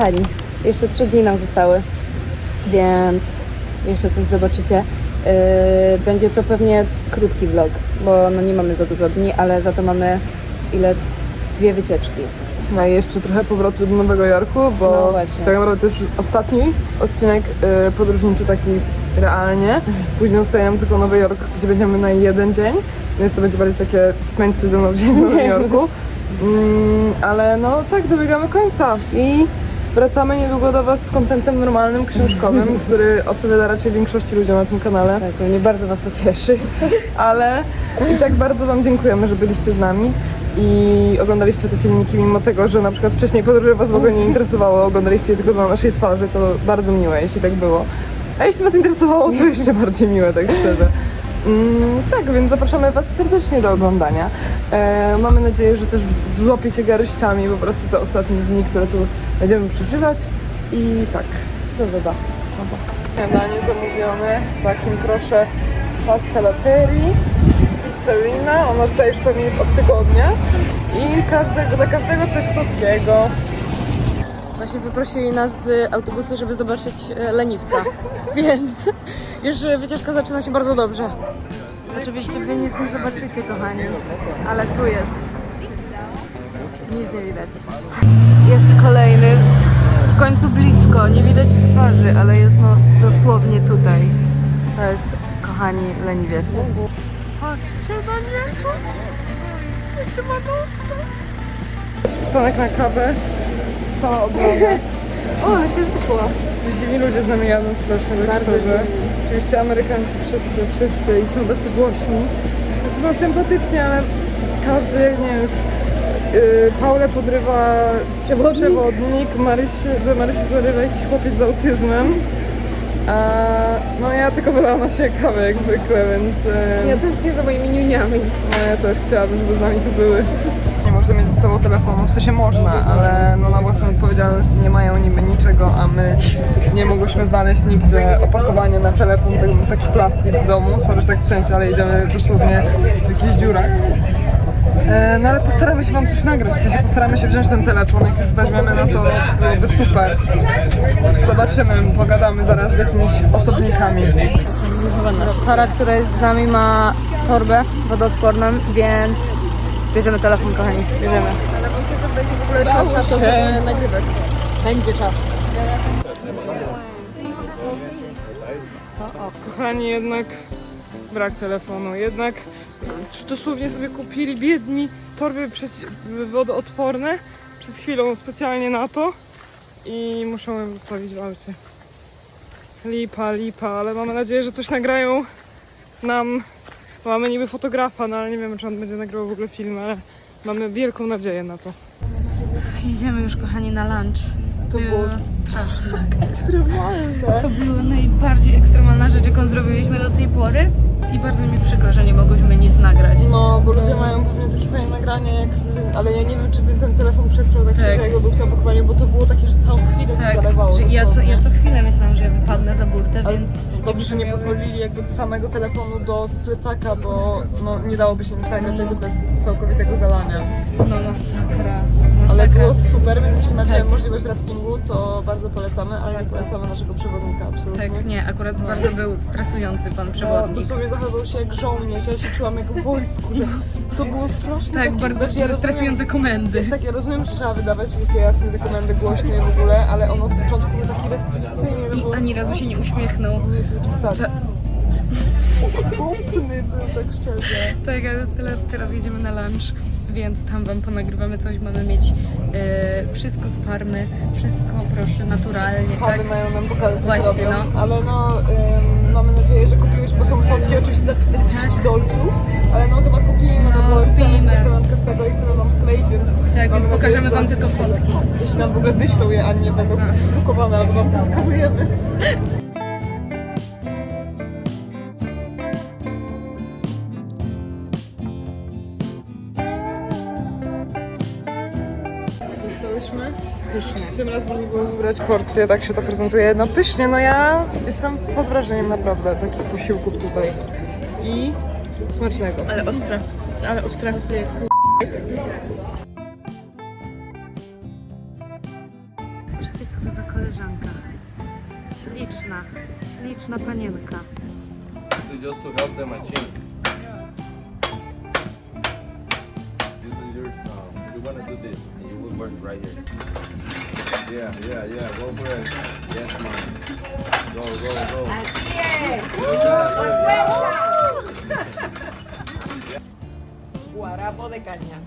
kochani, jeszcze trzy dni nam zostały, więc jeszcze coś zobaczycie. Yy, będzie to pewnie krótki vlog, bo no nie mamy za dużo dni, ale za to mamy ile? Dwie wycieczki. No i jeszcze trochę powrotu do Nowego Jorku, bo No właśnie. tak naprawdę to już ostatni odcinek y, podróżniczy taki realnie. Później zostaje nam tylko Nowy Jork, gdzie będziemy na jeden dzień, więc to będzie bardziej takie spędźcie ze mną dzień w Nowym Jorku. Mm, ale no tak, dobiegamy końca i wracamy niedługo do Was z kontentem normalnym, książkowym, który odpowiada raczej większości ludziom na tym kanale. Tak, mnie bardzo Was to cieszy. ale i tak bardzo Wam dziękujemy, że byliście z nami i oglądaliście te filmiki, mimo tego, że na przykład wcześniej podróże Was w ogóle nie interesowało, oglądaliście je tylko na naszej twarzy, to bardzo miłe, jeśli tak było. A jeśli Was interesowało, to jeszcze bardziej miłe, tak szczerze. Mm, tak, więc zapraszamy Was serdecznie do oglądania. E, mamy nadzieję, że też złapiecie garściami po prostu te ostatnie dni, które tu będziemy przeżywać. I tak, co wyda. Śniadanie zamówione, takim proszę pastelaterii, pizzerina, ona tutaj już pewnie jest od tygodnia i każdego, dla każdego coś słodkiego. Właśnie wyprosili nas z autobusu, żeby zobaczyć e, leniwca, więc już e, wycieczka zaczyna się bardzo dobrze. Oczywiście wy nic nie zobaczycie, kochani, ale tu jest. Nic nie widać. Jest kolejny, w końcu blisko, nie widać twarzy, ale jest no dosłownie tutaj. To jest, kochani, leniwiec. Patrzcie na niego! Jeszcze ma nosa! Przystanek na kawę, stała obrona. O, ale się zeszła. Ci dziwni ludzie z nami jadą strasznie, tak Bardzo szczerze. dziwni. Oczywiście Amerykańcy wszyscy, wszyscy i są tacy głośni. Znaczy no sympatycznie, ale każdy, nie wiem, już yy, Paulę podrywa Przewodnik. przewodnik do Marysi zarywa jakiś chłopiec z autyzmem. A no ja tylko wylałam na siebie kawę jak zwykle, więc... Yy, Ja tęsknię za moimi niuniami. no ja też chciałabym, żeby z nami tu były. Można mieć ze sobą telefonu, w sensie można, ale no na własną odpowiedzialność nie mają niby niczego, a my nie mogłyśmy znaleźć nigdzie opakowania na telefon, taki plastik w domu. Sorry, że tak trzęsie, ale jedziemy dosłownie w jakichś dziurach. E, No ale postaramy się Wam coś nagrać, w sensie postaramy się wziąć ten telefon, jak już weźmiemy, no to byłoby super. Zobaczymy, pogadamy zaraz z jakimiś osobnikami. Para, która jest z nami ma torbę wodoodporną, więc bierzemy telefon, kochani, bierzemy. Ale będzie w ogóle czas na to, żeby nagrywać. Będzie czas. Kochani, jednak brak telefonu. Jednak dosłownie sobie kupili biedni torby wodoodporne przed chwilą specjalnie na to i muszą ją zostawić w aucie. Lipa, lipa, ale mamy nadzieję, że coś nagrają nam. Mamy niby fotografa, no ale nie wiemy, czy on będzie nagrywał w ogóle film, ale mamy wielką nadzieję na to. Jedziemy już, kochani, na lunch. To było straszne. ekstremalne. To była najbardziej ekstremalna rzecz, jaką zrobiliśmy do tej pory i bardzo mi przykro, że nie mogłyśmy nic nagrać. No, bo ludzie mają pewnie takie fajne nagranie jak z tym, ale ja nie wiem, czy by ten telefon przetrwał tak, Tak. szczerze, jakby był w tym bo to było takie, że za burtę, Ale więc... Dobrze, że nie miały- pozwolili jakby do samego telefonu do plecaka, bo no, nie dałoby się nic nagrać jakby bez całkowitego zalania. No masakra, Ale masakra. było super, więc jeśli macie Tak. możliwość raftingu, to bardzo polecamy, ale nie polecamy naszego przewodnika absolutnie. Tak, nie, akurat bardzo był stresujący pan No, przewodnik. dosłownie zachowywał się jak żołnierz, ja się czułam jak w wojsku, że to było straszne. Tak, takie- bardzo ja stresujące komendy. Tak, ja rozumiem, że trzeba wydawać, wiecie, jasne te komendy głośne w ogóle, ale on od początku był taki restrykcyjny. I ani razu się nie uśmiechnął. strasznie. Cze- Okropny był, tak szczerze. Tak, ale tyle, teraz jedziemy na lunch, więc tam wam ponagrywamy coś. Mamy mieć e, wszystko z farmy, wszystko proszę, naturalnie, tak? Kawy mają nam pokazać, jak Właśnie, robią, no. ale no, ym, mamy nadzieję, że kupiłeś, bo są fotki oczywiście za 40 dolców, ale no chyba kupimy, Tak. No, no, bo chcemy mieć kupimy. pamiątkę z tego i pokażemy że wam tylko fotki. Jeśli nam w ogóle wyślą je, a nie będą drukowane, albo wam zaskanujemy. Dostałyśmy? Pysznie. Tym razem nie było wybrać porcję, tak się to prezentuje. No pysznie, no ja jestem pod wrażeniem naprawdę takich posiłków tutaj. I smacznego. Ale ostre, ale ostre. Śliczna, śliczna panienka. This is just to help the machine. This is your, you wanna do this, and you will work right here. Yeah, yeah, yeah, go for it. Yes, mom. Go, go, go. Guarapo de caña.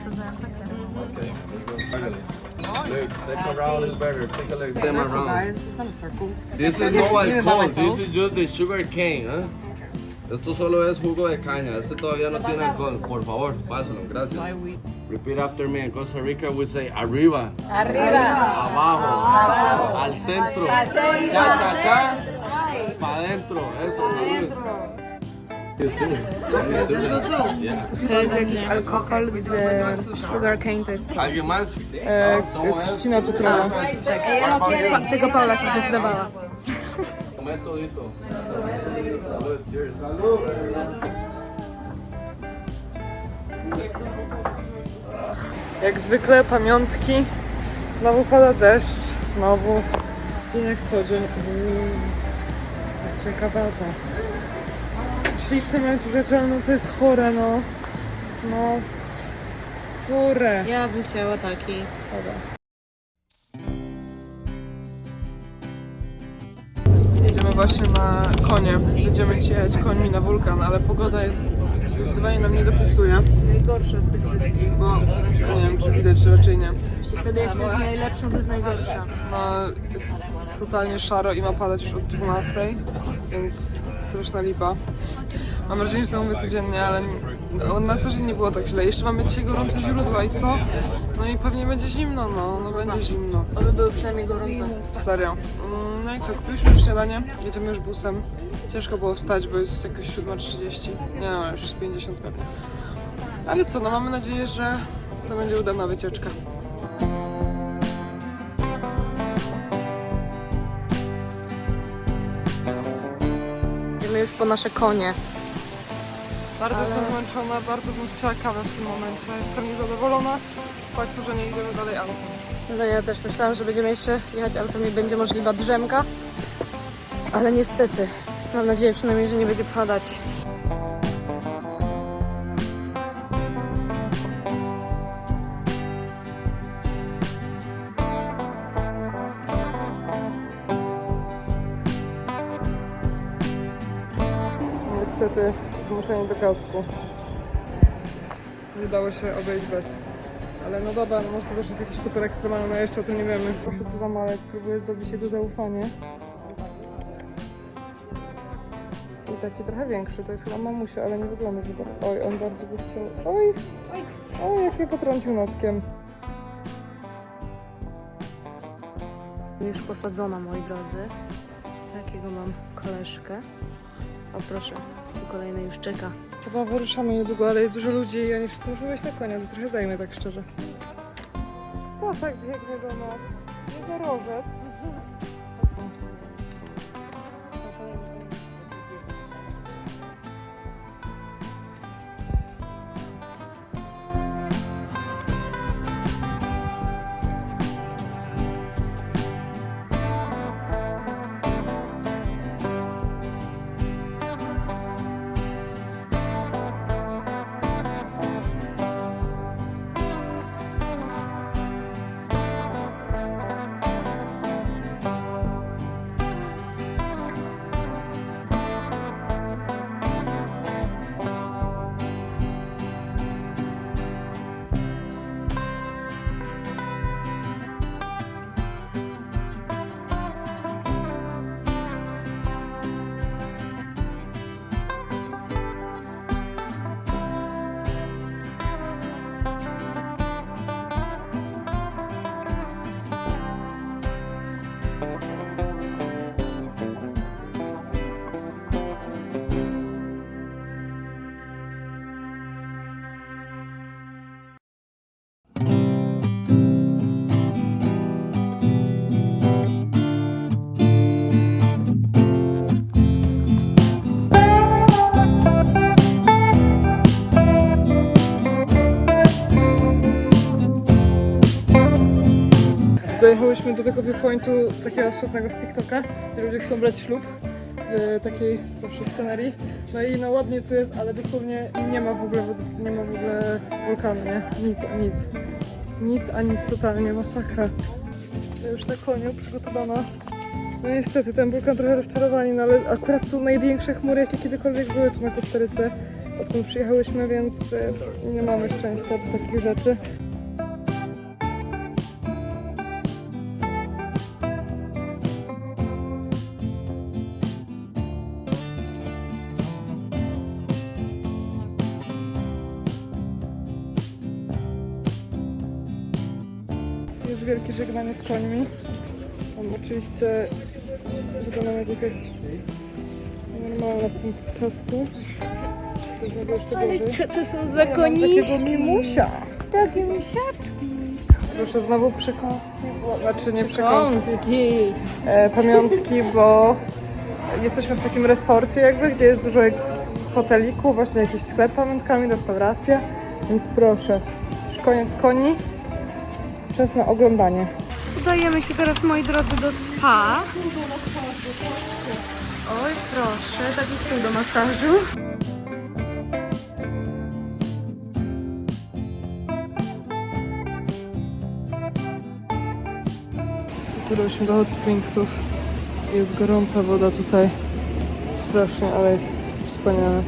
Okay, go. Look, second round is better. Take a look. Them around. This is not a circle. This is no alcohol. This is just the sugar cane, ¿eh? Esto solo es jugo de caña. Este todavía no tiene alcohol. Por favor, pásalo. Gracias. Repeat after me. In Costa Rica, we say arriba. Arriba. Abajo. Al centro. Cha, cha, cha. Pa' adentro. Eso, salud. You To jest jakiś alkohol z sugarcane, to jest ¿Alguien más? E, trzcina cukrowa. Tylko Paula się zdecydowała. Jak zwykle pamiątki. Znowu pada deszcz. Znowu dzień jak co dzień. Uuu, Cieka baza. Śliczne mają tu rzeczy, ale no to jest chore, no. No. Chore. Ja bym chciała taki. Dobra. Jedziemy właśnie na konie. Będziemy dzisiaj jechać końmi na wulkan, ale pogoda jest zdecydowanie nam nie dopisuje, Najgorsza z tych wszystkich. bo nie wiem czy widać, czy raczej nie. Wtedy jak się jest najlepszą, to jest najgorsza. No, jest totalnie szaro i ma padać już od 12, więc straszna lipa. Mam wrażenie, że to mówię codziennie, ale no, na co dzień nie było tak źle. Jeszcze mamy dzisiaj gorące źródła i co? No i pewnie będzie zimno, no, no będzie zimno. Oby były przynajmniej gorące. Serio. No i co, kupiliśmy śniadanie, jedziemy już busem. Ciężko było wstać, bo jest jakoś 7.30. Nie no, już jest 50 pewnie. Ale co, no mamy nadzieję, że to będzie udana wycieczka. Idziemy już po nasze konie. Bardzo jestem zmęczona, bardzo bym chciała kawę w tym momencie. Jestem niezadowolona z faktu, że nie idziemy dalej autem. No ja też myślałam, że będziemy jeszcze jechać autem i będzie możliwa drzemka. Ale niestety, mam nadzieję przynajmniej, że nie będzie padać. Niestety zmuszenie do kasku. Nie dało się obejść bez. Ale no dobra, no może to też jest jakiś super ekstremalny, no jeszcze o tym nie wiemy. Proszę co zamaleć, spróbuję zdobyć jego zaufanie. I taki trochę większy, to jest chyba mamusia, ale nie wygląda bardzo. Oj, on bardzo by chciał. Oj! Oj, jak mnie potrącił noskiem. Już posadzona, moi drodzy. Takiego mam koleżkę. O proszę, tu kolejny już czeka. Chyba wyruszamy niedługo, ale jest dużo ludzi i nie wszyscy muszą wejść na konia, to trochę zajmie, tak szczerze. Kto tak biegnie do nas? Jednorożec. Doszliśmy do tego viewpointu takiego sławnego z TikToka, gdzie ludzie chcą brać ślub w takiej proszę scenerii. No i no ładnie tu jest, ale dosłownie nie ma w ogóle wody, nie ma w ogóle wulkanu, nie? Nic, a nic. Nic, a nic, totalnie masakra. Ja już na koniu przygotowana. No niestety, ten wulkan trochę rozczarowani, no ale akurat są największe chmury, jakie kiedykolwiek były tu na Kostaryce, odkąd przyjechałyśmy, więc e, nie mamy szczęścia do takich rzeczy. Wielkie żegnanie z końmi. Tam oczywiście wygląda jak jakaś normalna w tym piasku. Jeszcze gorzej. to są Ja mam takiego mimusia. Takie misiaczki. Proszę znowu przekąski, bo, znaczy nie przekąski, e, pamiątki, bo jesteśmy w takim resorcie jakby, gdzie jest dużo jak hotelików, właśnie jakiś sklep pamiątkami, restauracja, więc proszę, już koniec koni, czas na oglądanie. Udajemy się teraz, moi drodzy, do spa. Oj, proszę, taki stół do masażu. Dotarliśmy do hot springsów. Jest gorąca woda tutaj. Strasznie, ale jest wspaniale.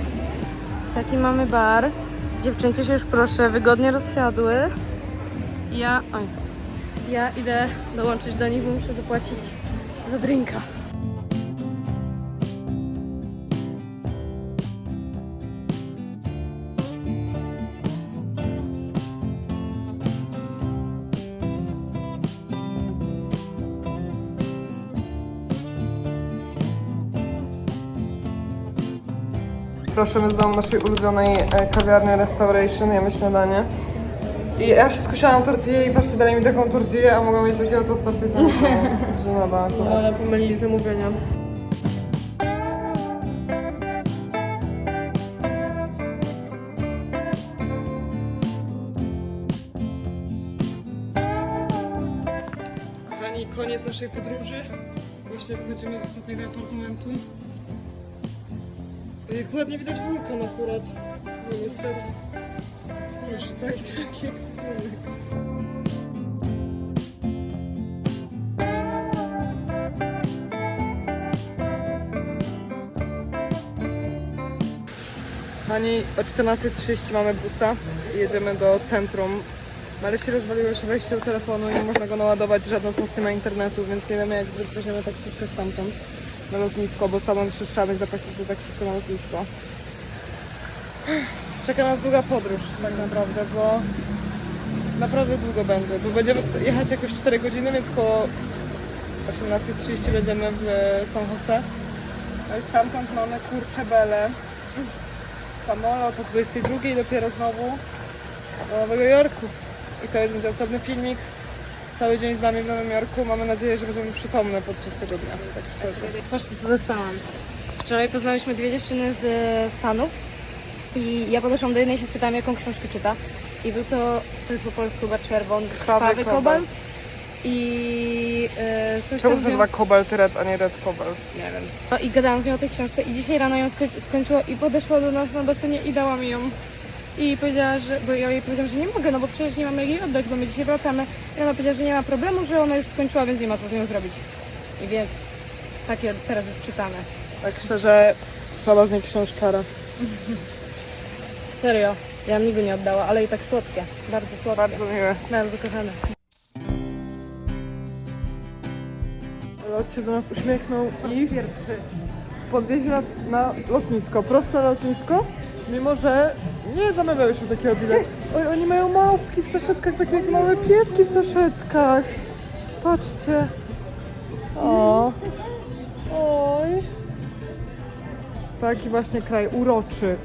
Taki mamy bar. Dziewczynki się już proszę wygodnie rozsiadły. Ja, oj, ja idę dołączyć do nich, bo muszę zapłacić za drinka. Proszę, my z domu naszej ulubionej e, kawiarni Restauration, jemy śniadanie. I ja się skusiłam na tortillę i patrzcie, dali mi taką tortillę, a mogłam mieć takiego tosta w tej samej. Że nada akurat. Ale pomylili zamówienia. Kochani, koniec naszej podróży. Właśnie wychodzimy z ostatniego apartamentu. Jak ładnie widać wulkan akurat. No niestety. Proszę, tak, tak, jak Pani, o 14.30 mamy busa i jedziemy do centrum. No Ale się rozwaliło wejście do telefonu i nie można go naładować, żadna z nas nie ma internetu, więc nie wiemy jak weźmiemy taksówkę stamtąd na lotnisko, bo stamtąd jeszcze trzeba będzie zapłacić za taksówkę na lotnisko. Czeka nas długa podróż tak naprawdę, bo naprawdę długo będzie, bo będziemy jechać jakoś 4 godziny, więc koło 18.30 będziemy w San Jose. No stamtąd mamy kurcze bele. Samolot o 22 i dopiero znowu do Nowego Jorku. I to będzie osobny filmik. Cały dzień z nami w Nowym Jorku. Mamy nadzieję, że będziemy przytomne podczas tego dnia, tak szczerze. Patrzcie, co dostałam. Wczoraj poznałyśmy dwie dziewczyny z e, Stanów i ja podeszłam do jednej i się spytałam, jaką książkę czyta. I był to, to jest po polsku chyba czerwony, krwawy Krwawy kobalt. kobalt. I e, coś Czemu tam się nią- nazywa Cobalt Red, a nie Red Cobalt? Nie wiem. No i gadałam z nią o tej książce i dzisiaj rano ją sko- skończyła i podeszła do nas na basenie i dała mi ją. I powiedziała, że, bo ja jej powiedziałam, że nie mogę, no bo przecież nie mam jak jej oddać, bo my dzisiaj wracamy. I ona powiedziała, że nie ma problemu, że ona już skończyła, więc nie ma co z nią zrobić. I więc takie teraz jest czytane. Tak szczerze, słaba z niej książkara. Serio, ja nigdy nie oddała, ale i tak słodkie. Bardzo słodkie. Bardzo miłe. Bardzo kochane. Los się do nas uśmiechnął i pierwszy podwieźli nas na lotnisko, prosto na lotnisko, mimo że nie zamawiałyśmy takiego biletu. Oj, oni mają małpki w saszetkach, takie jak małe pieski w saszetkach. Patrzcie. O. Oj. Taki właśnie kraj uroczy.